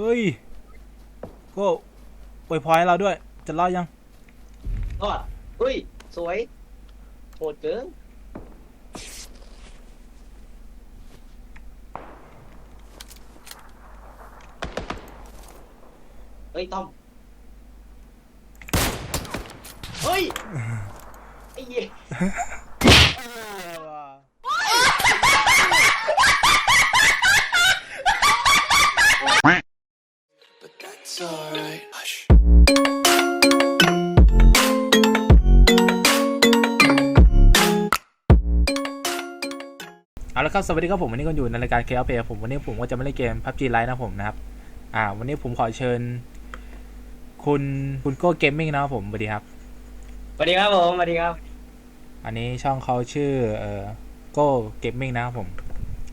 เฮ้ยก็อวยพรให้เราด้วย จะรอดยัง รอดอุ้ย สวยโหดเกินเฮ้ยต้อมเฮ้ย ไอ้เหี้ย เอาละครับสวัสดีครับผมวันนี้ก็อยู่ในรายการเค l เพผมวันนี้ผมก็จะไม่เล่นเกม PUBG Lite นะผมนะครับ อ่า วันนี้ผมขอเชิญ คุณคุณโก้เกมมิ่งนะครับผมสวัสดีครับสวัสดีครับผมสวัสดีครับ อันนี้ช่องเขาชื่อเอ่อโก้เกมมิ่งนะครับผม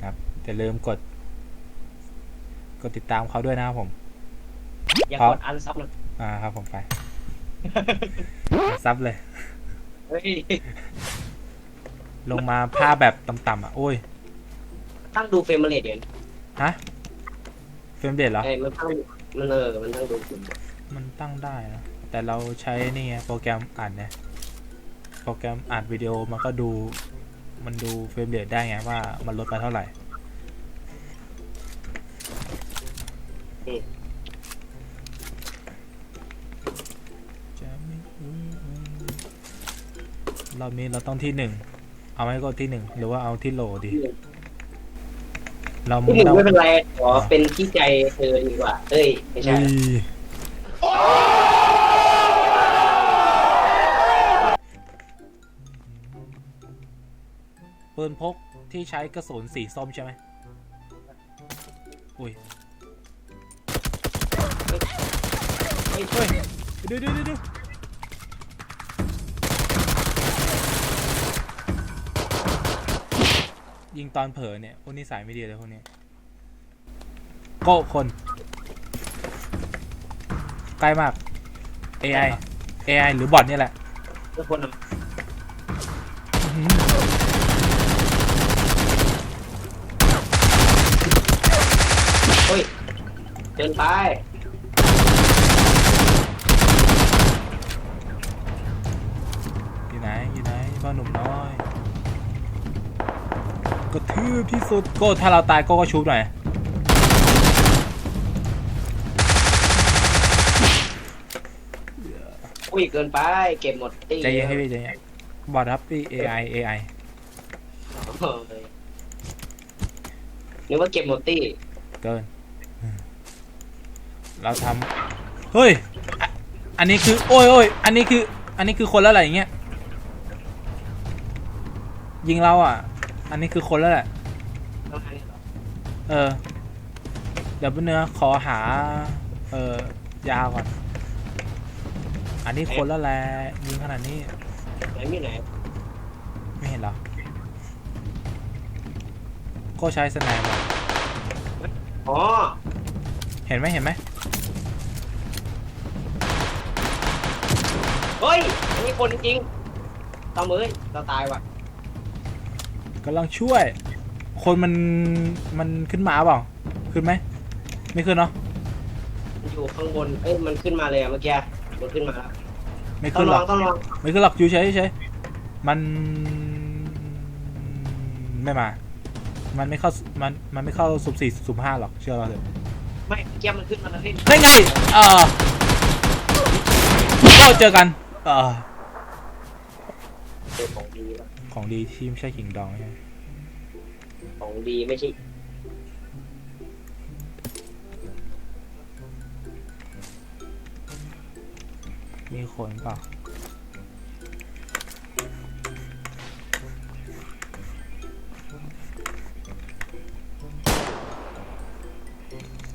ครับอย่าลืมกด กดติดตามเขาด้วยนะครับผมอย่าครับกดอันซับนะอ่าครับผมไปซับเลยเฮ้ยลงมาภาพแบบต่ำๆอะ โอ้ย ตั้งดูเฟรมเรทเดี๋ยวนี้ฮะเฟรมเดทเหรอเอ้ยมันตั้งมันเออมันตั้งดูเฟรมมันตั้งได้นะ แต่เราใช้นี่ไงโปรแกรมอ่านเนี่ยโปรแกรมอ่านวิดีโอมันก็ดู มันดูเฟรมเรทได้ไงว่ามันลดไปเท่าไหร่ จะไม่รู้รอบนี้เราต้องที่หนึ่ง เอาไหมก็ที่หนึ่งหรือว่าเอาที่โหลดี เราที่หนึ่งต้องไม่เป็นไรขอเป็นที่ใจเธอดีกว่าเฮ้ยไม่ใช่เฮ้ยปืนพกที่ใช้กระสุนสีส้มใช่ไหมอุ้ยเฮ้ยเฮ้ยเดูดูดูดูยิ งตอนเผลอเนี่ยพวกนี้สายไม่ดีเลยพวกนี้โก้คน ใกล้มาก AI AI หรือบอทเนี่ยแหละทุกคนอะอื้อหือเฮ้ยเดินไป กระทืบที่สุดโก้ถ้าเราตายโก้ก็ชุบหน่อยอุ้ยเกินไป เก็บหมดตีใจเย็นให้พี่ใจเย็นบอทครับพี่ AI AI เออนึกว่าเก็บหมดตีเกิน เราทำเฮ้ยอะอันนี้คือ โอ้ยโอ้ยอันนี้คือ อันนี้คือคนแล้วแหละอย่างเงี้ยยิงเราอะ อันนี้คือคนแล้วแหละต้องให้เหรอเออ เดี๋ยวเนื้อขอหา เออยาก่อน อันนี้คนแล้วแหละยิงขนาดนี้ ไหนมีไหนไม่เห็นเหรอ ก็ใช้สไนเปอร์อ๋อเห็นไหมเห็นไหมเฮ้ยอันนี้คนจริงๆตามเอ้ยเราตายว่ะ กำลังช่วย คนมันมันขึ้นมาเปล่า ขึ้นไหม ไม่ขึ้นเนาะ มันอยู่ข้างบน เอ้ย มันขึ้นมาเลยอะเมื่อกี้มันขึ้นมาแล้ว ไม่ต้อขึ้งนลหรอองกต้องลองไม่ขึ้นหรอกอยู่เฉยเฉยมันไม่มา มันไม่เข้า มัน มันไม่เข้าสุ่มสี่สุ่มห้าหรอก เชื่อเราเถอะไม่เมื่อกี้มันขึ้นมาแล้วเฮ้ยได้ไง เออก็เจอกัน เออ เจอของดีว่ะ ของดีที่ไม่ใช่ขิงดองใช่ไหมของดีไม่ใช่มีคนเปล่า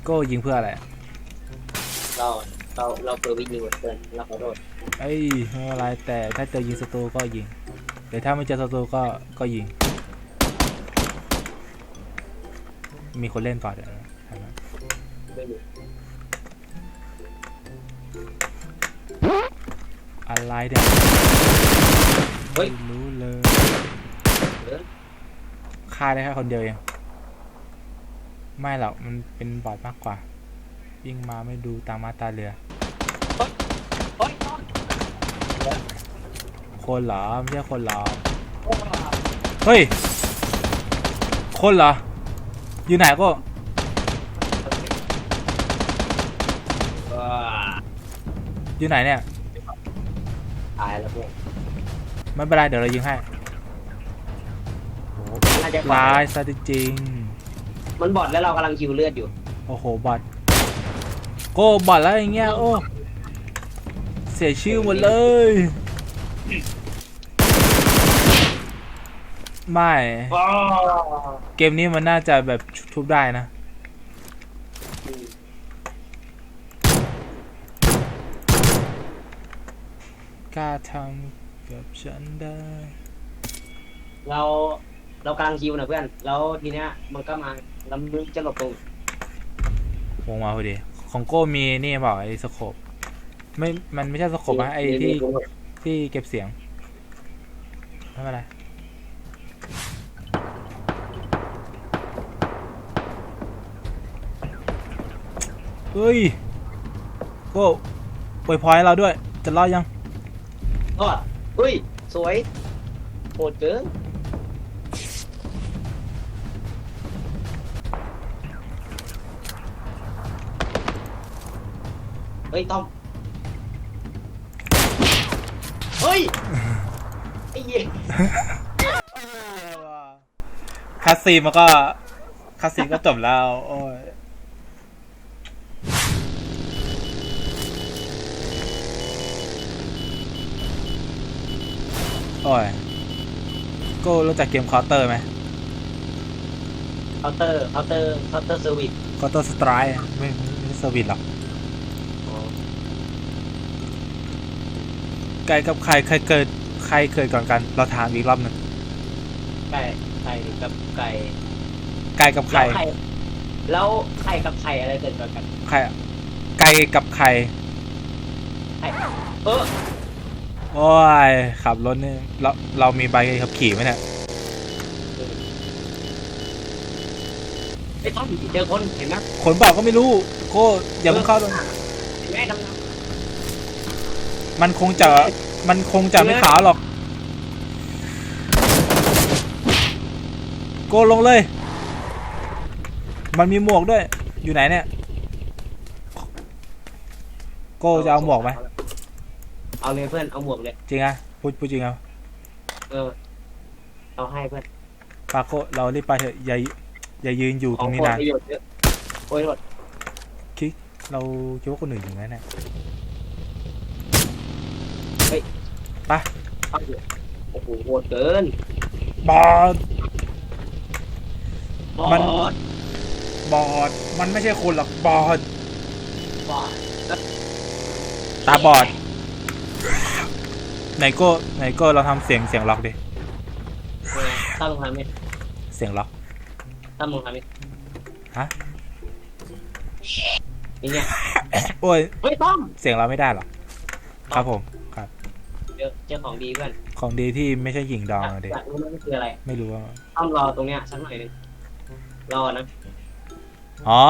ก็ยิงเพื่ออะไร เราเราเราเปิดวิดีโอเพื่อนเราขอโทษ เอ้ยไม่เป็นไรแต่ถ้าเจอยิงศัตรูก็ยิง แต่ถ้าไม่เจอศัตรูก็ก็ยิง มีคนเล่นก่อนเดี๋ยวนะไม่มีอะไรเนี่ยเฮ้ย ไม่รู้เลยเออฆ่าได้แค่คนเดียวเองไม่หรอกมันเป็นบอทมากกว่าวิ่งมาไม่ดูตามมาตาเรือ เฮ้ยต้อม คนเหรอไม่ใช่คนเหรอเฮ้ย คนเหรอ อยู่ไหนก็เอออยู่ไหนเนี่ย ตายแล้วพวกไม่เป็นไรเดี๋ยวเรายิงให้น่าจะร้ายซะจริงมันบอดแล้วเรากำลังคิวเลือดอยู่ ๆโอ้โหบอทโก้บอทแล้วอย่างเงี้ยโอ้ เสียชื่อหมดเลย ไม่เกมนี้มันน่าจะแบบทุบได้นะ กล้าทำกับฉันได้ เราเรากำลังคิวนะเพื่อน แล้วทีเนี้ยมันก็มาแล้วมึงจะหลบตรงวงมาพอดี ของโก้มีนี่เปล่าไอ้สโคปไม่ มันไม่ใช่สโคปนะไอ้ที่ ที่เก็บเสียงไม่เป็นไรเฮ้ยก้ปล่อยพอยเราด้วย จะรอดยังก็อุ้ย สวยโหดเกินเฮ้ยต้อม ฮ้ยไอ้เหี้ยคาซีนมันก็คาซีนก็จบแล้ว โอ้ยโอ้ยโก็รู้จักเกมเคาน์เตอร์ไหมเคาน์เตอร์เคาน์เตอร์เคาน์เตอร์เซอร์วิสเคาน์เตอร์สไตร์ไม่ไม่ใช่เซอร์วิสหรอก ก่กับไข่ใครเกิดใครเกิดก่อนกัน เราถามอีกรอบหนึ่งไก่ไก่กับไก่ไก่กับไข่แล้วไข่กับไข่อะไรเกิดก่อนกันไข่อะไก่กับไข่ไข่เออโอ้ยขับรถนี่เราเรามีใบขับขี่ไหมเนี่ยไอ้ต้อมเจอคนเห็นไหมขนเปล่าก็ไม่รู้โก้อย่าเพิ่งเข้าเลยเห็นไหมดำน้ มันคงจะมันคงจะไม่ขาวหรอก โกลงเลย มันมีหมวกด้วย อยู่ไหนเนี่ย โกำจะเอาหมวกไหมเอาเลยเพื่อนเอาหมวกเลยจริงอะพูดพูดจริงอะเออเอาให้เพื่อนปาโกเรารีบไปเถอะอย่าอย่ายืนอยู่ขตอรงงนี้คนนานประโยชน์เยอะโอ้ยโทษคิดเราคิดว่าคนอื่นอยู่ไหนเนี่ย เอาเถอะโอ้โหโหดเกินบอด มัน บอดบอด มันไม่ใช่คนหรอกบอด บอดตาบอดไหนโก้ไหนโก้เราทำเสียงเสียงล็อกดิ เออตั้มลงทำไหมเสียงล็อก ตั้มลงทำไหมฮะ นี่เนี่ยโอ้ย เฮ้ยต้อมเสียงเราไม่ได้หรอกครับผมครับเจอเจอของดีเพื่อนของดีที่ไม่ใช่หญิงดองอะดิอยากรู้ไหมมันคืออะไร ไม่รู้ว่าต้อมรอตรงเนี้ยสักหน่อยหนึงรอนะอ๋อ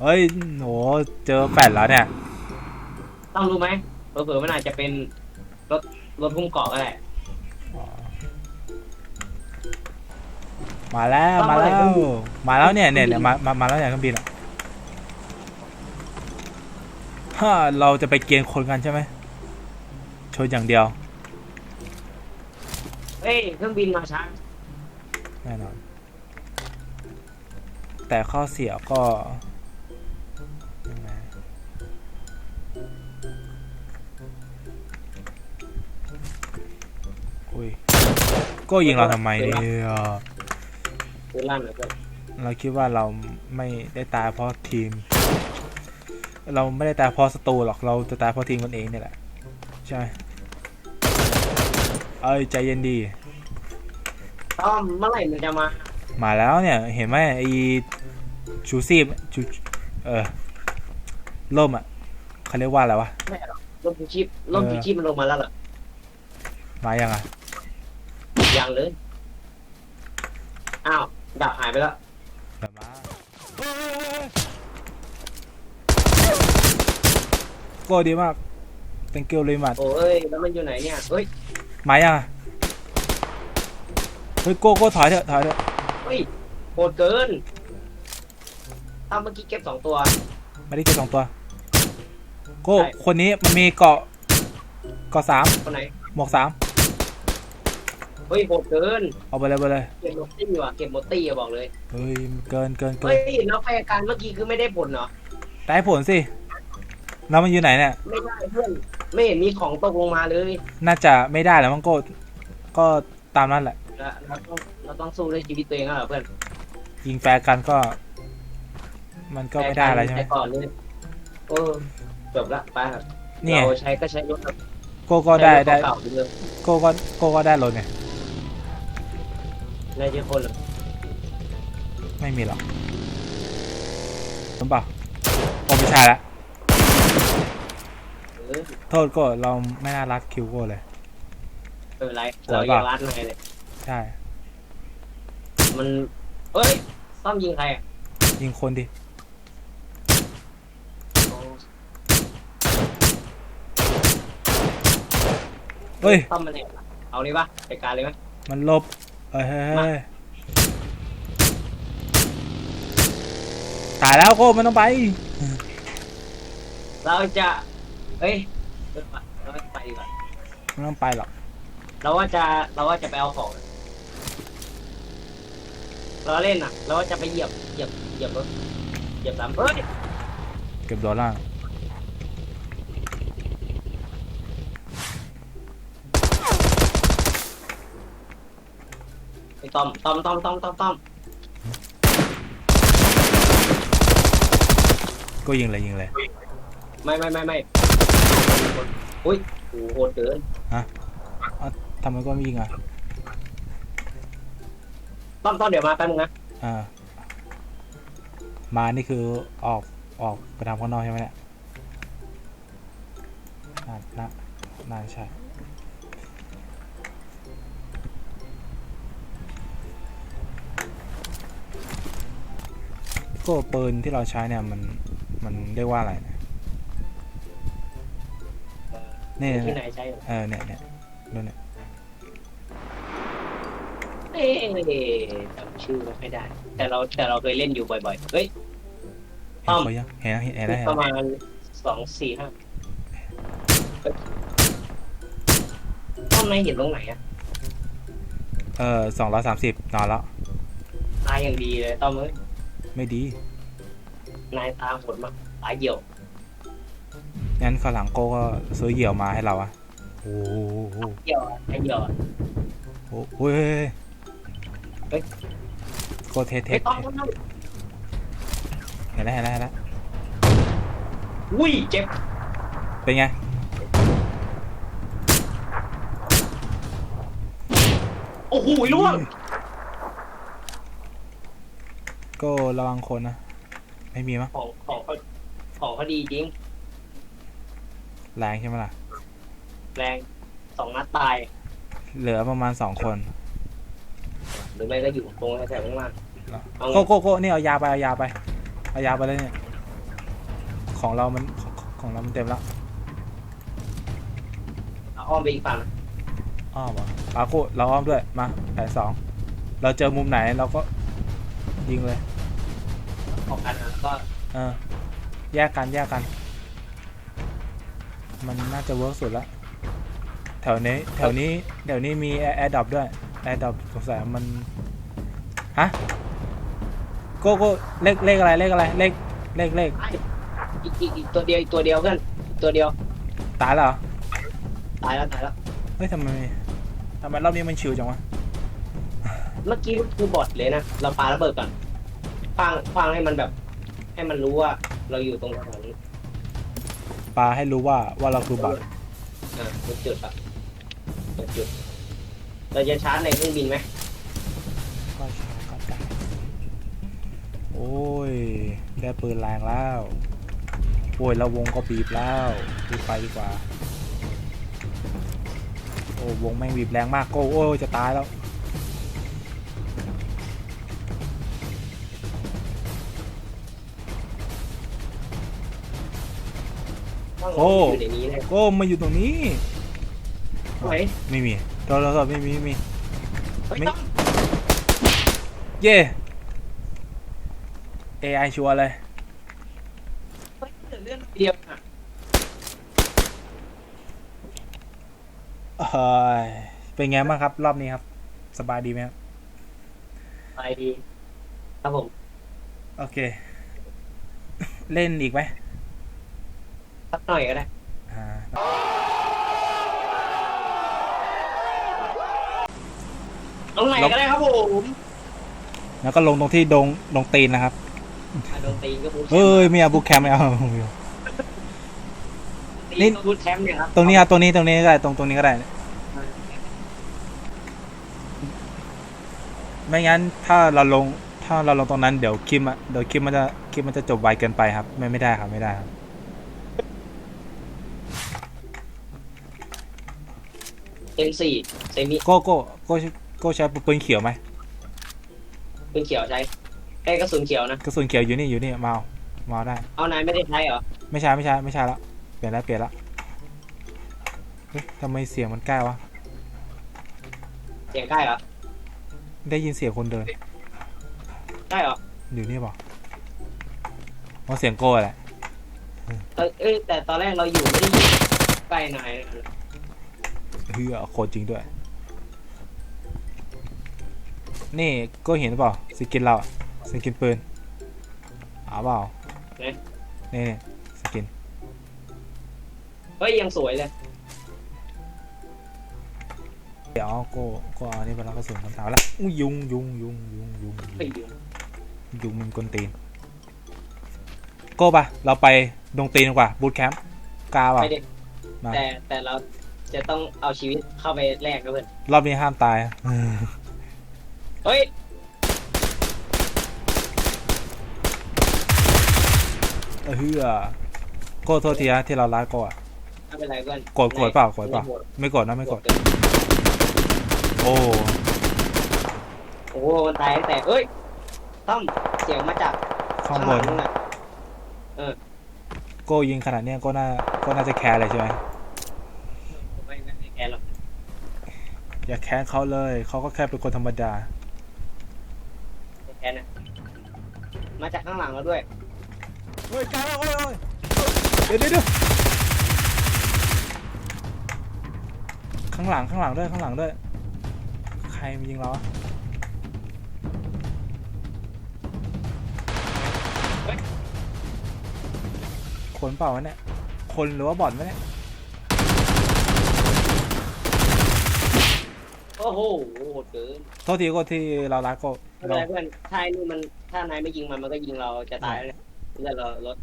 เฮ้ยโหเจอแปดแล้วเนี่ย ต้องรู้ไหมเผื่อๆมันอาจจะเป็นรถรถหุ้มเกาะก็ได้อ๋อมาแล้วต้องมาอะไรแล้วเครื่องบินมาแล้วเนี่ยเนี่ยเนี่ยมามามาแล้วเนี่ยเครื่องบินอะฮ่าเราจะไปเกณฑ์คนกันใช่ไหม ชนอย่างเดียวเฮ้ยเครื่องบินมาช้าแน่นอน แต่ข้อเสียก็ยังไงอุ้ยก็ยิงเราทำไมเนี่ยคือลั่นเหลือเกินเราคิดว่าเราไม่ได้ตายเพราะทีม เราไม่ได้ตายเพราะศัตรูหรอกเราจะตายเพราะทีมกันเองเนี่ยแหละ ใช่ไหม เอ้ยใจเย็นดีต้อมเมื่อไหร่มันจะมามาแล้วเนี่ยเห็นไหมไอชูซีบชูเออล่มอะเขาเรียกว่าอะไรวะไม่หรอกร่มชูชีพร่มชูชีพมันลงมาแล้วเหรอมายังอะยังเลยอ้าวดับหายไปแล้วแบบมาก้ดีมาก thank you very much โอ้ยแล้วมันอยู่ไหนเนี่ยเฮ้ย มายังอะเฮ้ยโก้โก้ถอยเถอะถอยเถอะเฮ้ยโหดเกินถ้าเมื่อกี้เก็บสองตัว ไม่ได้เก็บสองตัว โก้ใช่ คนนี้มันมีเกาะเกาะสามคนไหน หมวกสามเฮ้ยโหดเกิน เอาไปเลยไปเลยเก็บหมดตี้ว่ะ เก็บหมดตี้อะบอกเลย เฮ้ยเกินเกินเกิเฮ้นยแล้วแฟร์กันเมื่อกี้คือไม่ได้ผลเหรอ ได้ผลสิแล้วมันอยู่ไหนเนี่ยไม่ได้เพื่อน ไม่เห็นมีของตกลงมาเลยน่าจะไม่ได้แล้วมั้งโก้ก็ตามนั้นแหละ เราเราต้องเราต้องสู้ด้วยชีวิตตัวเองแล้วเหรอเพื่อนยิงแฟร์กันก็ มันก็ไม่ได้อะไรใช่ไหมปก่อนเลยเออจบละไปครับเนี่ย เราใช้ก็ใช้รถแบบโก้ก็ได้ใช้รถได้เก่าๆไปเลยโก้ก็โก้ก็ได้รถเนี่ยได้เยอะคนเหรอไม่มีหรอกรู้เปล่าโอ้ไม่ใช่ละเออ โทษโก้เราไม่น่ารักคิวโก้เลย ไม่เป็นไรสวยเราป่ะยังรัดในเลยใช่ มันเอ้ยต้อมยิงใครอะยิงคนดิ เฮ้ย ต้อมมันเนี่ยเอาเลยปะจัดการเลยไหมมันลบเอ้ยเฮ้ยเฮ้ยตายแล้วโก้ไม่ต้องไป เราจะ เฮ้ยเออว่ะเราไม่ไปดีกว่าไม่ต้องไปหรอกเราว่าจะเราว่าจะไปเอาของเราเล่นอะ เราว่าจะไปเหยียบเหยียบเหยียบรถเหยียบสามเฮ้ยเก็บโดนล่างไอ้ต้อมต้อมต้อมต้อมต้อมต้อมก็ยิงเลยยิงเลยไม่ไม่ไม่ไม่ อุ้ยโอ้โหโหดเกินทำไมก็ไม่ยิงอะต้อมต้อมเดี๋ยวมาแป๊บนึงนะอ่ามานี่คือออกออกไปทำข้างนอกใช่ไหมเนี่ยน่าน่าน่าใช่ก็ปืนที่เราใช้เนี่ยมันมันเรียกว่าอะไรนะ นี่ ที่ไหนเนี่ยใช่เหรอเออเนี่ยเนี่ยดูเนี่ยเอ๊ะจำชื่อไม่ค่อยได้ แต่เราแต่เราเคยเล่นอยู่บ่อยๆ เฮ้ย เห็นเขายังเห็นแล้วเห็นแล้วเห็นประแล้วมาณสองสี่ห้าเฮ้ยต้อมนายเห็นตรงไหนอะเออสองร้อยสามสิบนอนแล้ว ตายอย่างดีเลยต้อมเอ้ยไม่ดี นายตาโหดมากตายเหี่ยว งั้นข้างหลังโก้ก็ซื้อเหยี่ยวมาให้เราอะโอ้โหเหี่ยวอะตายเหี่ยวอะโอ้โหเฮ้ยเฮ้ยโก้เทสเทเฮ้ยสต้อมต้อมต้อมเห็นแล้วเห็นแล้วเห็นแล้วอุ้ยเจ็บเป็นไง โอ้โหล่วงก็ระวังคนนะ ไม่มีมั้งของของเขาของเขาดีจริง แรงใช่ไหมล่ะ แรงสองนัดตาย เหลือประมาณสองคนหรือไม่ก็อยู่ตรงแถวๆข้างล่าง เอาไง โก้โก้โก้นี่เอายาไปเอายาไปเอายาไปเลยเนี่ย ของเรามันของของเรามันเต็มแล้วเอาอ้อมไปอีกฝั่งอ้อมเหรอปาโก้เราอ้อมด้วยมาแผนสองเราเจอมุมไหนเราก็ยิงเลย ออกกันแล้วก็เออแยกกันแยกกัน มันน่าจะเวิร์กสุดละแถวนี้แถวนี้แถวนี้มีแอร์ดรอปด้วยแอร์ดรอปสงสัยมันฮะโก้โก้เลขเลขอะไรเลขอะไรเลขเลขเลขอีกอีกอีกตัวเดียวอีกตัวเดียวเพื่อนอีกตัวเดียวตายแล้วเหรอตายแล้วตายแล้วเฮ้ยทำไมทำไมรอบนี้มันชิวจังวะเมื่อกี้คือบอทเลยนะเราปาระเบิดก่อนคว้างคว้างให้มันแบบ ให้มันรู้ว่าเราอยู่ตรงแถวนี้ ปาให้รู้ว่าว่าเราคือบัตรอ่าเป็นจุดอะเป็นจุด เราจะชาร์จในเครื่องบินไหมก็ช้าก็ได้โอ้ยได้ปืนแรงแล้วโอ้ยแล้ววงก็บีบแล้วรีบไปดีกว่า โอ้วงแม่งบีบแรงมากโก้โอ้ยจะตายแล้ว โอ้อยู่ในนี้เลยโก้มาอยู่ตรงนี้เฮ้ยไม่มีโทรศัพท์ไม่มีไม่มีเฮ้ยไม่ต้องเย่ AI ชัวร์เลยเฮ้ยเหลือเลื่อนเดียวอะเฮ้ยเป็นไงบ้างครับ รอบนี้ครับ สบายดีไหมครับไปดี ครับผม โอเค เล่นอีกไหม สักหน่อยก็ได้อ่าตรงไหนก็ได้ครับผมแล้วก็ลงตรงที่ดงดงตีนนะครับอะโดนตีนก็บูทแชเอ้มยป์ไม่เอาบูทแคมป์ไม่เอา ตีนี่ นก็บูทแชมป์เนี่ยครับตรงนี้ครับตรงนี้ตรงนี้ก็ได้ตรงตรงนี้ก็ได้ ไม่งั้นถ้าเราลงถ้าเราลงตรงนั้นเดี๋ยวคลิปอะเดี๋ยวคลิปมันจะคลิปมันจะจบไวเกินไปครับ ไม่ไม่ได้ครับไม่ได้ครับ เอ็มสี่เซมิโก้โก้โก้โก้ใช้ปืนเขียวไหมเป็นเขียวใช้ไอ้กระสุนเขียวนะกระสุนเขียวอยู่นี่อยู่นี่มาเอามาเอาได้ เอานายไม่ได้ใช้เหรอไม่ใช่ไม่ใช่ไม่ใช่แล้วเปลี่ยนแล้วเปลี่ยนแล้วเฮ้ยทำไมเสียงมันใกล้วะ เสียงใกล้เหรอได้ยินเสียงคนเดิน ใกล้เหรออยู่นี่เปล่าเพราะเสียงโก้แหละเอ้ยเอ้ยแต่ตอนแรกเราอยู่ไม่ได้ยินใกล้นายนะ เฮือโคตรจริงด้วย นี่โก็เห็นหรือเปล่าสกินเราอะสกินปืนเอาเปล่าเนี่ยนี่นี่สกินเฮ้ยยังสวยเลย เดี๋ยวโก้โก็เอาอันนี้ไปแล้วกระสุนมันถามแล้วอุ้ยยุงยุงยุงยุงยุงเฮ้ยอยู่ยุงมันกวนตีนโก้ปะเราไปดงตีนดีกว่าบูทแคมป์กล้าเปล่าไม่ได้มาแต่แต่เรา จะต้องเอาชีวิตเข้าไปแลกนะเพื่อนรอบนี้ห้ามตายอะเฮ้ยเออเฮือโก้โทษทีนะที่เราลาโก้อะไม่เป็นไรเพื่อนโกรธโกรธเปล่าโกรธเปล่า ไม่กดนะไม่กดโอ้โอ้โหมันตายตั้งแต่เอ้ยต้อมเสียงมาจากข้างข้างบหลันงนู่นน่ะโก้ยิงขนาดเนี้ยก็น่าก็น่าจะแคร์เลยใช่ไหมไม่ไม่ไม่แกหรอก อย่าแค้นเขาเลย เขาก็แค่เป็นคนธรรมดาไม่แกนะมาจากข้างหลังแล้วด้วย เฮ้ยกายโอ้ยโอ้ยเดี๋ยวเดี๋ยวเดี๋ยวข้างหลังข้างหลังด้วยข้างหลังด้วย ใครมายิงเราอะคนเปล่าวะเนี่ย คนหรือว่าบอทวะเนี่ย โอ้โหโหดเกินโทษทีก็ที่เรารักก็ไม่เป็นไรเพื่อนถ้าไอ้นี่มันถ้านายไม่ยิงมันมันก็ยิงเราจะตายแล้วเนี่ยเพื่อนเราลด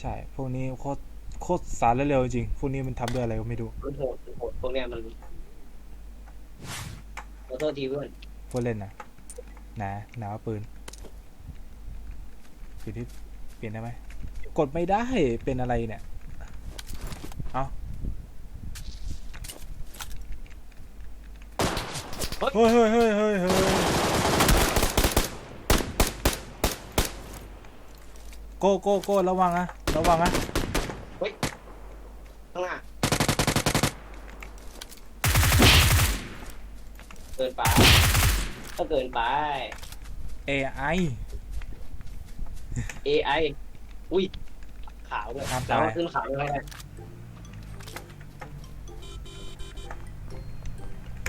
ใช่พวกนี้โคตรโคตรสารเร็วจริงพวกนี้มันทำด้วยอะไรก็ไม่รู้มันโหดมันโหดพวกเนี้ยมันขอโทษทีเพื่อนพวกเล่นนะหนาหนาวปืนเปลี่ยนที่เปลี่ยนได้ไหมกดไม่ได้เป็นอะไรเนี่ยเอา เฮ้ยเฮ้ยเฮ้ยเฮ้ยเฮ้ยโก้โก้โก้ระวังนะระวังนะข้างหน้าเกินไปก็เกินไป AI AI อุ้ยขาวเลยครับ แล้วได้ขึ้นขาวเลย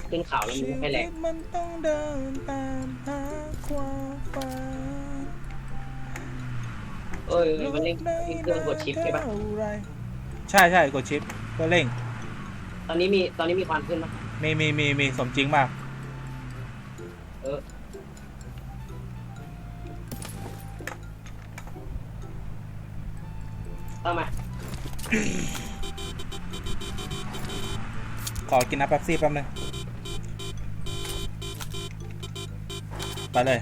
ขึ้นขาวแล้วมันไม่ค่อยแรงชีวิตมันต้องเดินตามหาความฝันเอ้ยมันเล่นเครื่องกดชิปใช่ปะใช่ใช่กดชิปก็เร่ง ตอนนี้มีตอนนี้มีควันขึ้นปะมีมีมีมีสมจริงมากต้องมาขอกินน้ำแป๊บซี่แป๊บนึง ไปเลย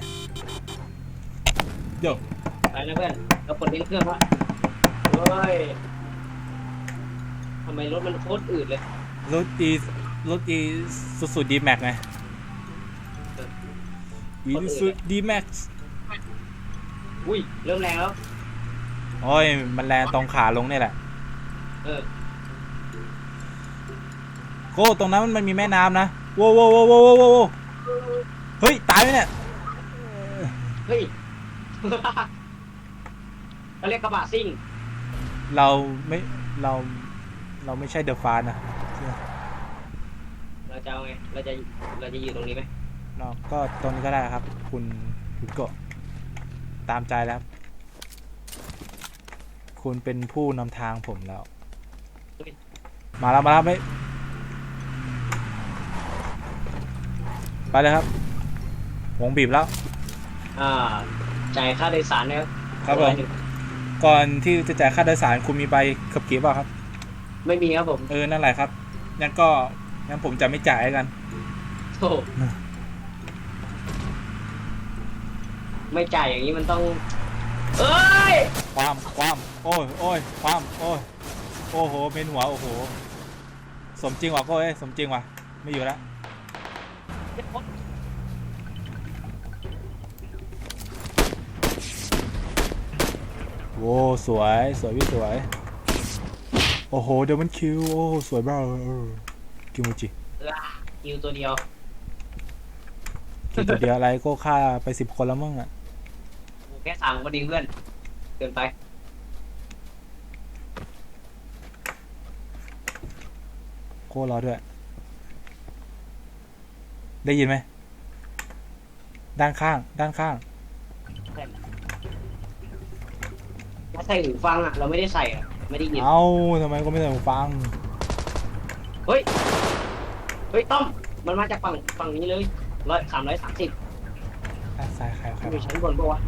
โยไปนะเพื่อนเรากดเล่นเครื่องวะเฮ้ยทำไมรถมันโคตรอืดเลย รถอีรถอีสุดสุดดีแม็กไงอีสุดดีแม็กอุ้ย เริ่มแรงแล้วโโอ้ย มันแรงตรงขาลงนี่แหละ เออโก้ตรงนั้นมันมีแม่น้ำนะโว้วโว้วโว้วโว้วโว้วโว้วเฮ้ย ตายไหมเนี่ย เฮ้ย เขาเรียกกระบะซิ่ง เราไม่เราเราไม่ใช่เดอะฟานะเราจะเอาไง เราจะเราจะอยู่ตรงนี้ไหมเราก็ตรงนี้ก็ได้ครับ คุณคุณโกะตามใจแล้วครับคุณเป็นผู้นำทางผมแล้วมาแล้วมาแล้วไม่ไปเลยครับวงบีบแล้ว อ่าจ่ายค่าโดยสารแล้วครับผมก่อนที่จะจ่ายค่าโดยสารคุณมีใบขับขี่เปล่าครับ ไม่มีครับผม เออนั่นแหละครับงั้นก็งั้นผมจะไม่จ่ายให้กันโอ้ไม่จ่ายอย่างนี้มันต้องเอ้ยความความโอ้ยโอ้ยความโอ้ยโอ้โหเมนหัวโอ้โหสมจริงว่ะโก้เอ้ยสมจริงว่ะไม่อยู่แล้ว โว้สวยสวยพี่สวย โอ้โหเดี๋ยวมันคิว โอ้สวยบ้าเออกิโมจิคิวตัวเดียวกินตัวเดียวอะไรก็ฆ่าไปสิบคนแล้วมั้งอะโอ้แค่สามก็ดีเพื่อนเกินไปโก้รอด้วย ได้ยินไหมด้านข้าง ด้านข้าง ถ้าใส่หูฟังอะ เราไม่ได้ใส่อะ ไม่ได้ยิน เอ้าทำไมก็ไม่ได้หูฟัง เฮ้ย เฮ้ยต้อม มันมาจากฝั่งฝั่งนี้เลยร้อยสามร้อยสามสิบด้านซ้ายใครใครมันอยู่ชั้นบนปะวะ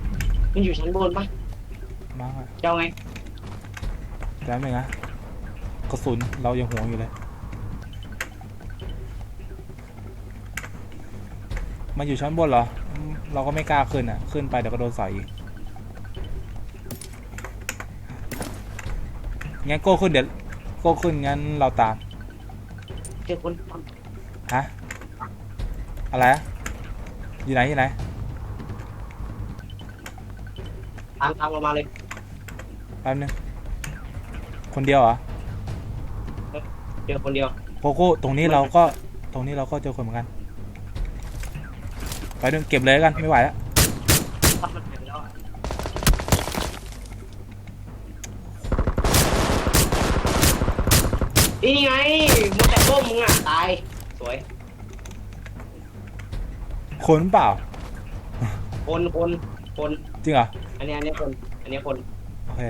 มันอยู่ชั้นบนปะมาอะเจ้าไงแป๊บนึงนะกระสุนเรายังห่วงอยู่เลย มันอยู่ชั้นบนเหรออืมเราก็ไม่กล้าขึ้นอะ ขึ้นไปเดี๋ยวก็โดนใส่อีก งั้นโก้ขึ้นเดี๋ยวโก้ขึ้นงั้นเราตาม เจอคนต้อมฮะ อะไรอะอยู่ไหนอยู่ไหน ตามตามเรามาเลยแป๊บนึง คนเดียวเหรอ เจอคนเดียวโกโก้ตรงนี้เราก็ ตรงนี้เราก็เจอคนเหมือนกัน ไปดึงเก็บเลยแล้วกัน ไม่ไหวแล้ว นี่ไงมัวแต่ก้มมึงอะตายสวยคนเปล่า คนคนคนจริงเหรอ อันนี้อันนี้คน อันนี้คน โอเค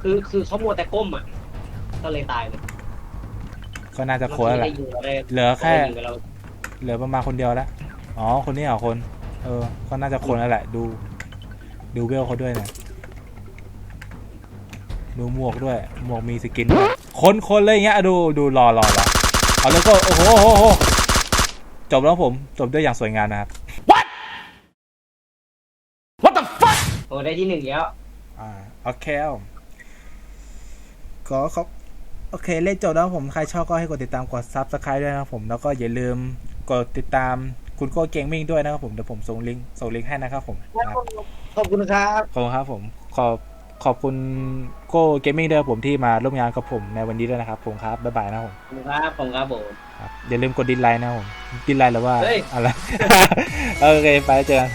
คือคือเขามัวแต่ก้มอะ ก็เลยตายเลยก็น่าจะคนแล้วแหละได้ยิงเราได้เหลือแค่ได้ยิงกับเราเหลือประมาณคนเดียวแล้ว อ๋อ คนนี้เหรอคน เออ ก็น่าจะคนแล้วแหละ ดู ดูเวลเขาด้วยเนี่ย ดูหมวกด้วย หมวกมีสกินด้วยคนคนเลยอย่างเงี้ยอะดูดูรอรอรอเอาแล้วก็โอ้โหโอ้โหโอ้โหจบแล้วผม จบด้วยอย่างสวยงามนะครับโอ้ได้ที่หนึ่งแล้ว อ่าโอเคครับผมก็ขอบโอเค เล่นจบแล้วผม ใครชอบก็ให้กดติดตามกด Subscribe ด้วยนะครับผม แล้วก็อย่าลืมกดติดตามคุณโก้เกมมิ่งด้วยนะครับผม เดี๋ยวผมส่งลิงก์ส่งลิงก์ให้นะครับผมนะครับขอบคุณครับ ขอบคุณครับผม ขอบขอบคุณโก้เกมมิ่งด้วยครับผมที่มาร่วมงานกับผมในวันนี้ด้วยนะครับ ผมครับ บ๊ายบายนะครับผมขอบคุณครับผมครับผมครับอย่าลืมกดดิสไลน์นะครับผมดิสไลน์หรือว่าเฮ้ยอะไรโอเคไปเจอกัน